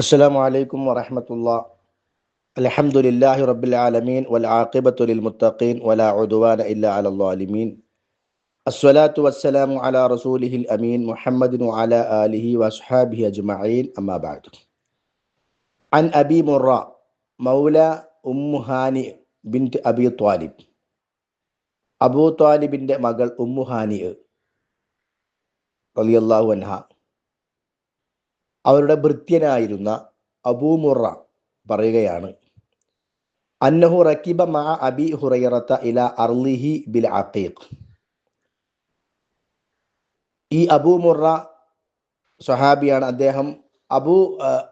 അസ്സലാമു അലൈക്കും വറഹമത്തുള്ള. അലഹമുല്ലാഹി റബ്ബിൽ ആലമീൻ വൽ ആഖിബത്തുലിൽ മുത്തഖീൻ വലാ ഉദുവാന ഇല്ല അലല്ലാലിമീൻ അസ്വലാത്തു വസ്സലാമു അലാ റസൂലിഹിൽ അമീൻ മുഹമ്മദിനു അല ആലിഹി വസ്ഹാബിഹി അജ്മഈൻ അമ്മാ ബഅദ്. അൻ അബി മുറ മൗല ഉമ്മു ഹാനി ബിന്റ് അബി ത്വാലിബ്. അബൂ ത്വാലിബിന്റെ മകൾ ഉമ്മു ഹാനി റളിയല്ലാഹു അൻഹ. അവരുടെ ഭൃത്യനായിരുന്ന അബൂമുറ പറയുകയാണ്. അന്നഹു റക്കിബ മാ അബി ഹുറൈറത്ത ഇല അർലിഹി ബിൽ അഖീഖ് ഈ അബൂമുറ സ്വഹാബിയാണ്. അദ്ദേഹം അബൂ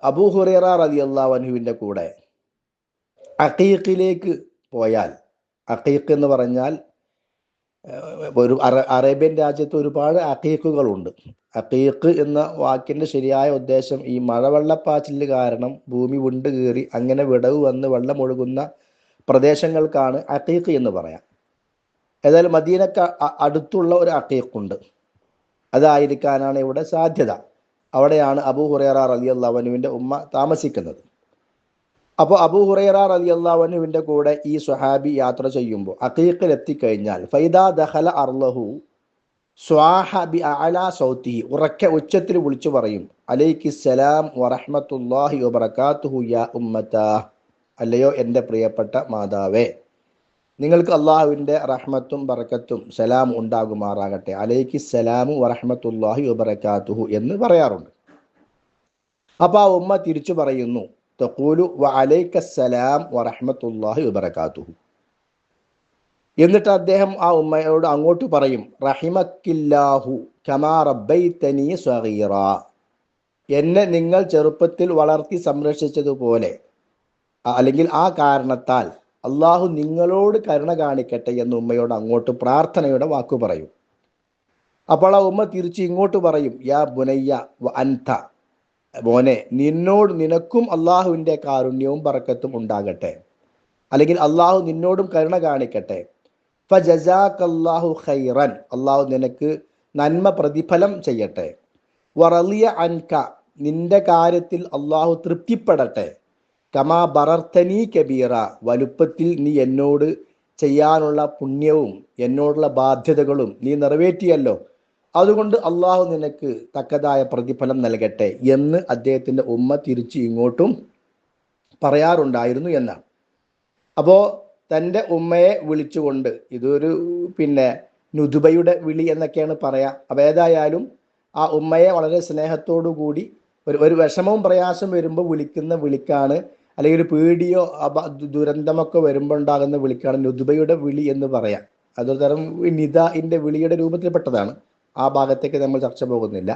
അബൂ ഹുറൈറ റളിയല്ലാഹു അൻഹുവിന്റെ കൂടെ അഖീഖിലേക്ക് പോയാൽ അഖീഖ് എന്ന് പറഞ്ഞാൽ ഒരു അറേബ്യൻ രാജ്യത്ത് ഒരുപാട് അഖീഖുകളുണ്ട് അക്കീക്ക് എന്ന വാക്കിന്റെ ശരിയായ ഉദ്ദേശം ഈ മഴവെള്ളപ്പാച്ചിൽ കാരണം ഭൂമി ഉണ്ട് കീറി അങ്ങനെ വിടവ് വന്ന് വെള്ളം ഒഴുകുന്ന പ്രദേശങ്ങൾക്കാണ് അക്കീക്ക് എന്ന് പറയാം. ഏതായാലും മദീനക്ക് അടുത്തുള്ള ഒരു അഖീഖുണ്ട് അതായിരിക്കാനാണ് ഇവിടെ സാധ്യത. അവിടെയാണ് അബൂ ഹുറേറ റലിയുള്ള അവനുവിന്റെ ഉമ്മ താമസിക്കുന്നത്. അപ്പോൾ അബൂ ഹുറൈറ റലി അള്ളാഹുവിന്റെ കൂടെ ഈ സുഹാബി യാത്ര ചെയ്യുമ്പോൾ അഖീഖിൽ എത്തിക്കഴിഞ്ഞാൽ ഫൈദാ ദഹല അർലഹു സ്വാഹബി അല സൗത്തി ഉറക്കെ ഉച്ചത്തിൽ വിളിച്ചു പറയും അലൈക്ക് സലാം വറഹ്മത്തുള്ളാഹി വബറകാതുഹു യാ ഉമ്മത അല്ലയോ എന്റെ പ്രിയപ്പെട്ട മാതാവേ നിങ്ങൾക്ക് അള്ളാഹുവിന്റെ റഹ്മത്തും ബറക്കത്തും സലാം ഉണ്ടാകുമാറാകട്ടെ. അലൈക്ക് സലാമു വറഹ്മത്തുള്ളാഹി വബറകാതുഹു എന്ന് പറയാറുണ്ട്. അപ്പോൾ ആ ഉമ്മ തിരിച്ചു പറയുന്നു തഖൂലു വ അലൈക സലാം വറഹ്മത്തുള്ളാഹി വബറകാതുഹു. എന്നിട്ട് അദ്ദേഹം ആ ഉമ്മയോട് അങ്ങോട്ട് പറയും റഹിമക്കില്ലാഹു കമാ എന്നെ നിങ്ങൾ ചെറുപ്പത്തിൽ വളർത്തി സംരക്ഷിച്ചതുപോലെ അല്ലെങ്കിൽ ആ കാരണത്താൽ അള്ളാഹു നിങ്ങളോട് കരുണ കാണിക്കട്ടെ എന്ന് ഉമ്മയോട് അങ്ങോട്ട് പ്രാർത്ഥനയുടെ വാക്കു പറയും. അപ്പോൾ ആ ഉമ്മ തിരിച്ച് ഇങ്ങോട്ട് പറയും യാ ബുനയ്യ അൻത മോനെ നിന്നോട് നിനക്കും അള്ളാഹുവിന്റെ കാരുണ്യവും പറക്കത്തും ഉണ്ടാകട്ടെ. അല്ലെങ്കിൽ അള്ളാഹു നിന്നോടും കരുണ കാണിക്കട്ടെ. ഫജാഖല്ലാഹു ഖൈറൻ. അള്ളാഹു നിനക്ക് നന്മ പ്രതിഫലം ചെയ്യട്ടെ. വറലിയ അൻക. നിന്റെ കാര്യത്തിൽ അള്ളാഹു തൃപ്തിപ്പെടട്ടെ. കമാ ബറർത്തനി കബീറ. വലുപ്പത്തിൽ നീ എന്നോട് ചെയ്യാനുള്ള പുണ്യവും എന്നോടുള്ള ബാധ്യതകളും നീ നിറവേറ്റിയല്ലോ. അതുകൊണ്ട് അള്ളാഹു നിനക്ക് തക്കതായ പ്രതിഫലം നൽകട്ടെ എന്ന് അദ്ദേഹത്തിന്റെ ഉമ്മ തിരിച്ച് ഇങ്ങോട്ടും പറയാറുണ്ടായിരുന്നു എന്നാണ്. അപ്പോ തന്റെ ഉമ്മയെ വിളിച്ചുകൊണ്ട് ഇതൊരു പിന്നെ നുതുബയുടെ വിളി എന്നൊക്കെയാണ് പറയാ. അപ്പോൾ ഏതായാലും ആ ഉമ്മയെ വളരെ സ്നേഹത്തോടു കൂടി ഒരു ഒരു വിഷമവും പ്രയാസം വരുമ്പോൾ വിളിക്കുന്ന വിളിക്കാണ്. അല്ലെങ്കിൽ ഒരു പേടിയോ അപ ദുരന്തമൊക്കെ വരുമ്പോൾ ഉണ്ടാകുന്ന വിളിക്കാണ് നുതുബയുടെ വിളി എന്ന് പറയാം. അതൊരു തരം നിദാഇന്റെ വിളിയുടെ രൂപത്തിൽപ്പെട്ടതാണ്. ആ ഭാഗത്തേക്ക് നമ്മൾ ചർച്ച പോകുന്നില്ല.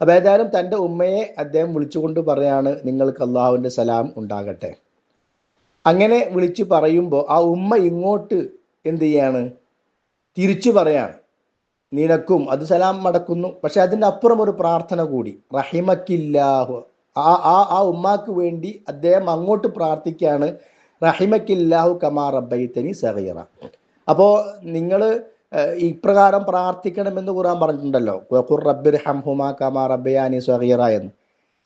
അപ്പോൾ ഏതായാലും തന്റെ ഉമ്മയെ അദ്ദേഹം വിളിച്ചുകൊണ്ട് പറയാണ് നിങ്ങൾക്ക് അള്ളാഹുവിന്റെ സലാം ഉണ്ടാകട്ടെ. അങ്ങനെ വിളിച്ചു പറയുമ്പോൾ ആ ഉമ്മ ഇങ്ങോട്ട് എന്ത് ചെയ്യാണ്? തിരിച്ചു പറയാണ്. നിനക്കും അത് സലാം മടക്കുന്നു. പക്ഷെ അതിന്റെ അപ്പുറം ഒരു പ്രാർത്ഥന കൂടി. റഹിമക്കില്ലാഹു. ആ ആ ആ ഉമ്മാക്ക് വേണ്ടി അദ്ദേഹം അങ്ങോട്ട് പ്രാർത്ഥിക്കുകയാണ്. റഹിമക്കില്ലാഹു കമാ റബ്ബൈത്തനി സഹീറ അപ്പോ നിങ്ങൾ ഇപ്രകാരം പ്രാർത്ഥിക്കണമെന്ന് ഖുർആൻ പറഞ്ഞിട്ടുണ്ടല്ലോ. ഖുർ റബ്ബിർ ഹംഹുമാ കമാ റബ്ബയാനി സഹീറ എന്ന്.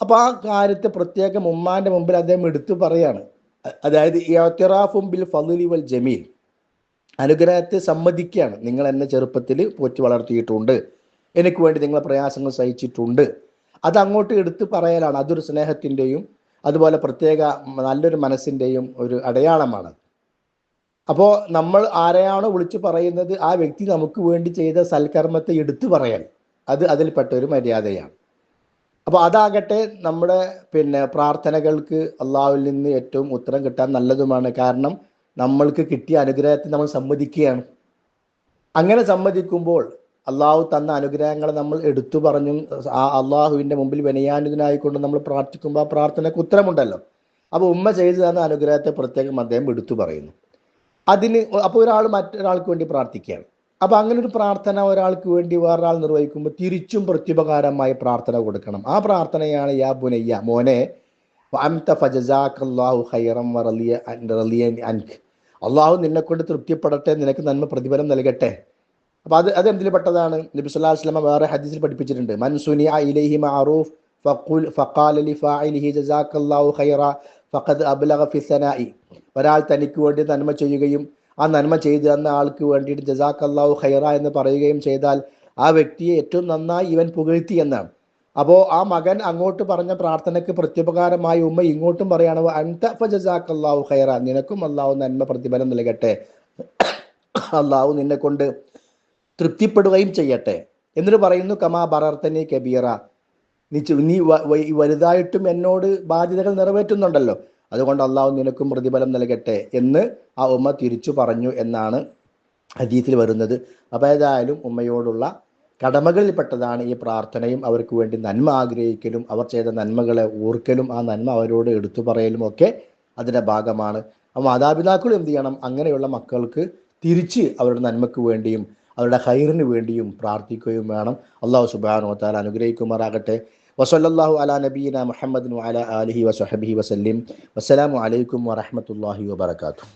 അപ്പോൾ ആ കാര്യത്തെ പ്രത്യേകം ഉമ്മാന്റെ മുമ്പിൽ അദ്ദേഹം എടുത്തു പറയാണ്. അതായത് ഇഅ്തിറാഫും ബിൽ ഫضലി വൽ ജമീൽ. അനുഗ്രഹത്തെ സമ്മതിക്കുകയാണ്. നിങ്ങൾ എന്നെ ചെറുപ്പത്തിൽ പോറ്റി വളർത്തിയിട്ടുണ്ട്. എനിക്ക് വേണ്ടി നിങ്ങളെ പ്രയാസങ്ങൾ സഹിച്ചിട്ടുണ്ട്. അത് അങ്ങോട്ട് എടുത്തു പറയലാണ്. അതൊരു സ്നേഹത്തിന്റെയും അതുപോലെ പ്രത്യേക നല്ലൊരു മനസ്സിന്റെയും ഒരു അടയാളമാണ്. അപ്പോൾ നമ്മൾ ആരെയാണോ വിളിച്ചു പറയുന്നത് ആ വ്യക്തി നമുക്ക് വേണ്ടി ചെയ്ത സൽക്കർമ്മത്തെ എടുത്തു പറയാൻ. അത് അതിൽപ്പെട്ട ഒരു മര്യാദയാണ്. അപ്പോൾ അതാകട്ടെ നമ്മുടെ പിന്നെ പ്രാർത്ഥനകൾക്ക് അള്ളാഹുവിൽ നിന്ന് ഏറ്റവും ഉത്തരം കിട്ടാൻ നല്ലതുമാണ്. കാരണം നമ്മൾക്ക് കിട്ടിയ അനുഗ്രഹത്തെ നമ്മൾ സമ്മതിക്കുകയാണ്. അങ്ങനെ സമ്മതിക്കുമ്പോൾ അള്ളാഹു തന്ന അനുഗ്രഹങ്ങളെ നമ്മൾ എടുത്തു പറഞ്ഞും. ആ അള്ളാഹുവിന്റെ മുമ്പിൽ വിനയാനുതനായിക്കൊണ്ട് നമ്മൾ പ്രാർത്ഥിക്കുമ്പോൾ ആ പ്രാർത്ഥനയ്ക്ക് ഉത്തരമുണ്ടല്ലോ. അപ്പോൾ ഉമ്മ ചെയ്തു തന്ന അനുഗ്രഹത്തെ പ്രത്യേകം അദ്ദേഹം എടുത്തു പറയുന്നു. അതിന് അപ്പോൾ ഒരാൾ മറ്റൊരാൾക്ക് വേണ്ടി പ്രാർത്ഥിക്കുകയാണ്. അപ്പൊ അങ്ങനെ ഒരു പ്രാർത്ഥന ഒരാൾക്ക് വേണ്ടി വേറൊരാൾ നിർവഹിക്കുമ്പോൾ തിരിച്ചും പ്രത്യുപകാരമായി പ്രാർത്ഥന കൊടുക്കണം. ആ പ്രാർത്ഥനയാണ് യാ ബുനയ്യ മോനെ അള്ളാഹു നിന്നെ കൊണ്ട് തൃപ്തിപ്പെടട്ടെ നിനക്ക് നന്മ പ്രതിഫലം നൽകട്ടെ. അപ്പൊ അത് അത് എന്തിൽ പെട്ടതാണ്? നബി സുല്ലാ വസ്ലമ വേറെ ഹദീസിൽ പഠിപ്പിച്ചിട്ടുണ്ട്. മഅറൂഫ് ഫഖുൽ ഫഖാല ജസാക്കല്ലാഹു ഖൈറ ഫഖദ് ഫി ഒരാൾ തനിക്ക് വേണ്ടി നന്മ ചെയ്യുകയും ആ നന്മ ചെയ്തു തന്ന ആൾക്ക് വേണ്ടിയിട്ട് ജസാക്കല്ലാഹു ഖൈറ എന്ന് പറയുകയും ചെയ്താൽ ആ വ്യക്തിയെ ഏറ്റവും നന്നായി ഇവൻ പുകഴ്ത്തി എന്നാണ്. അപ്പോൾ ആ മകൻ അങ്ങോട്ട് പറഞ്ഞ പ്രാർത്ഥനയ്ക്ക് പ്രത്യുപകാരമായി ഉമ്മ ഇങ്ങോട്ടും പറയാണ് അൻത അള്ളാഹു ഖൈറ. നിനക്കും അള്ളാഹു നന്മ പ്രതിഫലം നൽകട്ടെ. അള്ളാഹു നിന്നെ കൊണ്ട് തൃപ്തിപ്പെടുകയും ചെയ്യട്ടെ. എന്നിട്ട് പറയുന്നു കമാ ബറർത്തനി കബീറ. നീ നീ വലുതായിട്ടും എന്നോട് ബാധ്യതകൾ നിറവേറ്റുന്നുണ്ടല്ലോ. അതുകൊണ്ട് അള്ളാഹു നിനക്കും പ്രതിഫലം നൽകട്ടെ എന്ന് ആ ഉമ്മ തിരിച്ചു പറഞ്ഞു എന്നാണ് ഹദീസിൽ വരുന്നത്. അപ്പോൾ ഏതായാലും ഉമ്മയോടുള്ള കടമകളിൽപ്പെട്ടതാണ് ഈ പ്രാർത്ഥനയും അവർക്ക് വേണ്ടി നന്മ ആഗ്രഹിക്കലും അവർ ചെയ്ത നന്മകളെ ഓർക്കലും ആ നന്മ അവരോട് എടുത്തു പറയലും ഒക്കെ അതിന്റെ ഭാഗമാണ്. അപ്പോൾ മാതാപിതാക്കളും എന്ത് ചെയ്യണം? അങ്ങനെയുള്ള മക്കൾക്ക് തിരിച്ച് അവരുടെ നന്മയ്ക്ക് വേണ്ടിയും അവരുടെ ഹൈറിന് വേണ്ടിയും പ്രാർത്ഥിക്കുകയും വേണം. അള്ളാഹു സുബാനോ താൽ അനുഗ്രഹിക്കുമാറാകട്ടെ. വസല്ലല്ലാഹു അലാ നബീന മുഹമ്മദിൻ വഅല ആലിഹി വസഹബിഹി വസല്ലിം വസ്സലാമു അലൈക്കും വറഹ്മത്തുള്ളാഹി വബറകാതുഹു